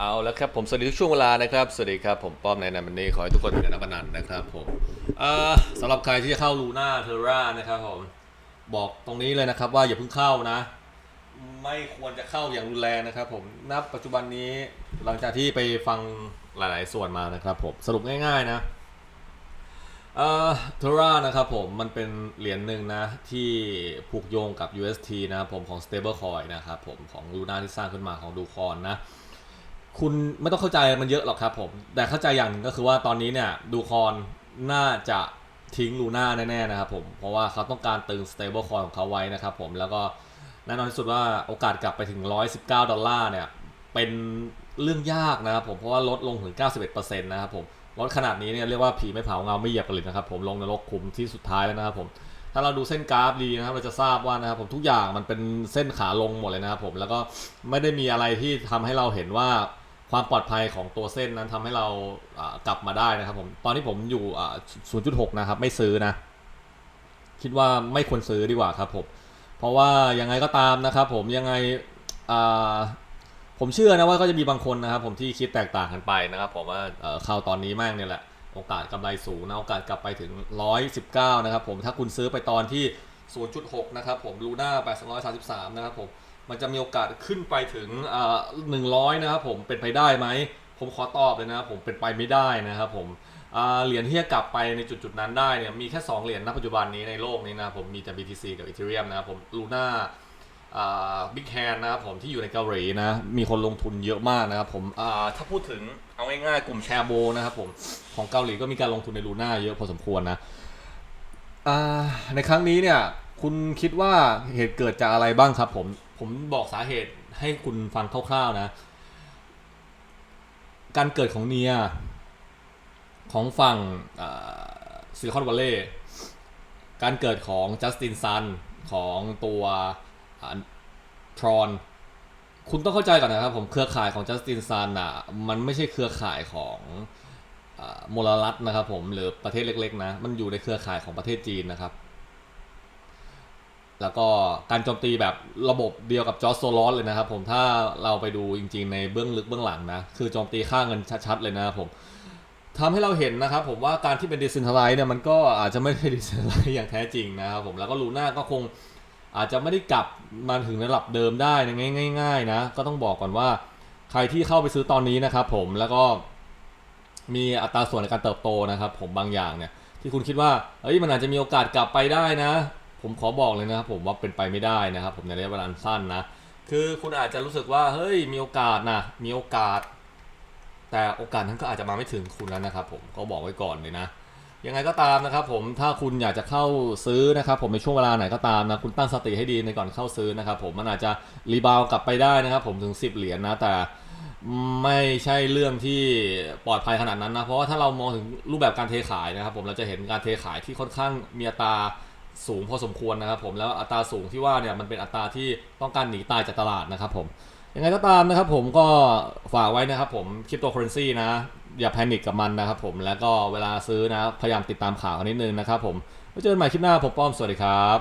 เอาแล้วครับผมสวัสดีทุกช่วงเวลานะครับสวัสดีครับผมป้อมในนันมันนี้ขอให้ทุกคนมีกันนับนันนะครับผมสำหรับใครที่จะเข้าลูน่าเทอร่านะครับผมบอกตรงนี้เลยนะครับว่าอย่าเพิ่งเข้านะ ไม่ควรจะเข้าอย่างรุนแรงนะครับผมณปัจจุบันนี้หลังจากที่ไปฟังหลาย ๆ ส่วนมานะครับผมสรุปง่าย ๆ นะเอ่อเทอร่านะครับผมมันเป็นเหรียญหนึ่งนะ ที่ผูกโยงกับ UST นะครับผมของ stablecoin นะครับผมของลูน่าที่สร้างขึ้นมาของดูคอนนะ คุณไม่ต้องเข้าใจมันเยอะหรอกครับผม แต่เข้าใจอย่างหนึ่งก็คือว่าตอนนี้เนี่ยดูคอนน่าจะทิ้งลูน่าแน่ๆนะครับผมเพราะว่าเขาต้องการตึง stable coin ของเขาไว้นะครับผมแล้วก็แน่นอนที่สุดว่าโอกาสกลับไปถึง 119 ดอลลาร์เนี่ย เป็นเรื่องยากนะครับผมเพราะว่าลดลงถึง 91%นะครับผมลดขนาดนี้เนี่ยเรียกว่าผีไม่เผาเงาไม่เหยียบกันเลยนะครับผมลงนรกขุมที่สุดท้ายแล้วนะครับผมถ้าเราดูเส้นกราฟดีนะครับเราจะทราบว่านะครับผมทุกอย่างมันเป็นเส้นขาลงหมดเลยนะครับผมแล้วก็ไม่ได้มีอะไรที่ทำให้เราเห็นว่า ความปลอดภัยของตัวเส้นนั้นทำให้เรากลับมาได้นะครับผม ตอนที่ผมอยู่ 0.6 นะครับ ไม่ซื้อนะ คิดว่าไม่ควรซื้อดีกว่าครับผม เพราะว่ายังไงก็ตามนะครับผม ยังไงผมเชื่อนะว่าก็จะมีบางคนนะครับ ผมที่คิดแตกต่างกันไปนะครับ ผมว่าเอ่อเข้าตอนนี้ม่งเนี่ยแหละ โอกาสกำไรสูงนะ โอกาสกลับไปถึง 119 นะครับผม ถ้าคุณซื้อไปตอนที่ 0.6 นะครับผม ลูน่า833 นะครับผม มันจะมีโอกาสขึ้นไปถึงอ่า100นะครับผมเป็นไปได้ไหม ผมขอตอบเลยนะครับผมเป็นไปไม่ได้นะครับผมเหรียญที่จะกลับไปในจุดๆนั้นได้เนี่ยมีแค่ 2 เหรียญณปัจจุบันนี้ในโลกนี้นะผมมีแต่ BTC กับ Ethereum นะครับผมลูน่าบิ๊กแฮนนะครับผมที่อยู่ในเกาหลีนะมีคนลงทุนเยอะมากนะครับผมอ่าถ้าพูดถึงเอาง่ายๆกลุ่มแชร์โบนะครับผมของเกาหลีก็มีการลงทุนในลูน่าเยอะพอสมควรนะอ่าในครั้งนี้เนี่ยคุณคิดว่าเหตุเกิดจากอะไรบ้างครับผม ผมบอกสาเหตุให้คุณฟังคร่าวๆนะ การเกิดของเนียของฝั่งซิลิคอนวัลเลย์การเกิดของจัสตินซันของตัวทรอนคุณต้องเข้าใจก่อนนะครับผมเครือข่ายของจัสตินซันอะมันไม่ใช่เครือข่ายของอมลรัฐนะครับผมหรือประเทศเล็กๆนะ มันอยู่ในเครือข่ายของประเทศจีนนะครับ แล้วก็การโจมตีแบบระบบเดียวกับจอร์โซลอสเลยนะครับผมถ้าเราไปดูจริง ๆ ในเบื้องลึกเบื้องหลังนะ คือโจมตีค่าเงินชัดๆเลยนะครับผมทำให้เราเห็นนะครับผมว่าการที่เป็นดิส c นทไลซ์เนี่ยมันก็อาจจะไม่ได้ดิส c นทไลซ์อย่างแท้จริงนะครับผมแล้วก็ลูน่าก็คงอาจจะไม่ได้กลับมาถึงระดับเดิมได้นะง่ายๆนะก็ต้องบอกก่อนว่าใครที่เข้าไปซื้อตอนนี้นะครับผมแล้วก็มีอัตราส่วนในการเติบโตนะครับ ผมบางอย่างเนี่ยที่คุณคิดว่าเอ้ยมันอาจจะมีโอกาสกลับไปได้นะ ผมขอบอกเลยนะครับผมว่าเป็นไปไม่ได้นะครับ ผมในระยะเวลาสั้นนะ คือคุณอาจจะรู้สึกว่าเฮ้ยมีโอกาสนะมีโอกาส แต่โอกาสนั้นก็อาจจะมาไม่ถึงคุณแล้วนะครับ ผมก็บอกไว้ก่อนเลยนะยังไงก็ตามนะครับ ผมถ้าคุณอยากจะเข้าซื้อนะครับ ผมในช่วงเวลาไหนก็ตามนะคุณตั้งสติให้ดีในก่อนเข้าซื้อนะครับ ผมมันอาจจะรีบาวกลับไปได้นะครับ ผมถึง 10 เหรียญนะแต่ไม่ใช่เรื่องที่ปลอดภัยขนาดนั้นนะเพราะว่าถ้าเรามองถึงรูปแบบการเทขายนะครับ ผมเราจะเห็นการเทขายที่ค่อนข้างมีตา สูงพอสมควรนะครับผมแล้วอัตราสูงที่ว่าเนี่ยมันเป็นอัตราที่ต้องการหนีตายจากตลาดนะครับผมยังไงก็ตามนะครับผมก็ฝากไว้นะครับผมคริปโตเคอเรนซีนะอย่าแพนิคกับมันนะครับผมแล้วก็เวลาซื้อนะพยายามติดตามข่าวกันนิดนึงนะครับผมไว้เจอกันใหม่คลิปหน้าผมป้อมสวัสดีครับ